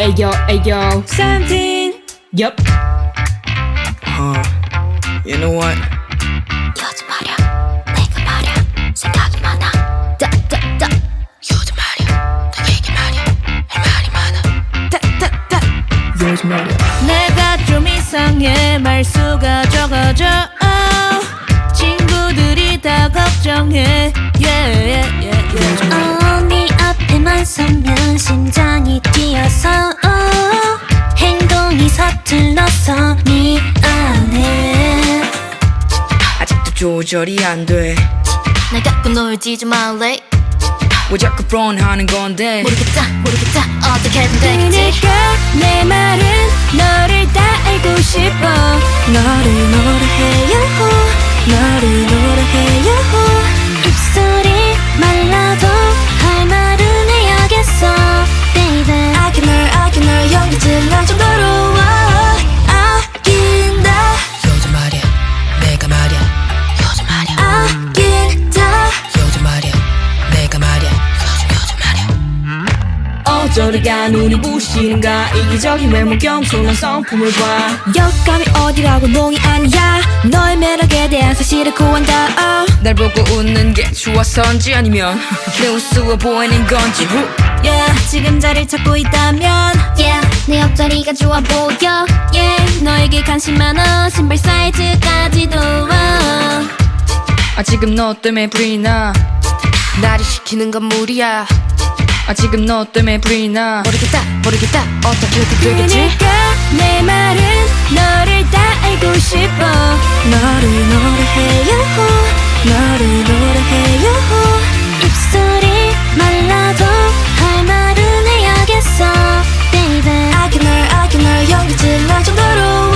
Ayo, ayo. Something Yup. Uh, you know what? 요즘 말야 내가 말야 생각이 많아 따따따 요즘 말야 내 얘기 말야 할 말이 많아 따따따 요즘 말이야. 내가 좀 이상해 말수가 적어져 oh. 친구들이 다 걱정해 yeah, yeah, yeah, yeah. 어, 네 앞에만 서면 심장 미안해 아직도 조절이 안 돼. 날 갖고 놀지 좀 말래? 왜 자꾸 프론하는 건데? 모르겠다 모르겠다. 어떻게든 되겠지? 그러니까 내 말은 너를 다 알고 싶어. 너를 노래해요 어쩌다가 눈이 부시는가 이기적인 외모 겸손한 성품을 봐 역감이 어디라고 농이 아니야 너의 매력에 대한 사실을 구한다 oh. 날 보고 웃는 게 좋아서인지 아니면 내 우스워 보이는 건지 후. yeah, 지금 자리를 찾고 있다면 yeah 내 옆자리가 좋아 보여 yeah, 너에게 관심 많아 신발 사이즈까지도 oh. 아 지금 너 때문에 불이 나. 나를 시키는 건 무리야 아 지금 너 때문에 불이 나. 모르겠다 모르겠다 어떻게든 되겠지 그러니까 내 말은 너를 다 알고 싶어 너를 노래해요 너를 노래해요 입술이 말라도 할 말은 해야겠어 baby 아껴 널 아껴 널 연기질날 정도로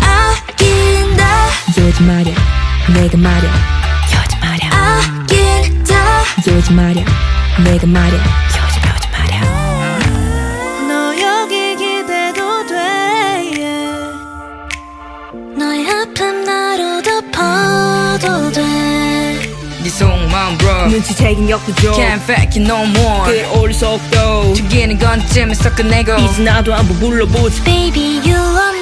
아낀다 요즘 말이야. 내가 말이야. 요즘 말야 아낀다 요즘 말이야. 내가 말이야. 요즘 요즘 말이야. 너 여기 기대도 돼 yeah. 너의 아픔 나로 덮어도 돼네 속마음 bro. 눈치채긴 역부족. Can't fake it no more. 그래 어릴 속도. 죽이는 건쯤에서 끝내고. 이제 나도 한번 불러보지. Baby you are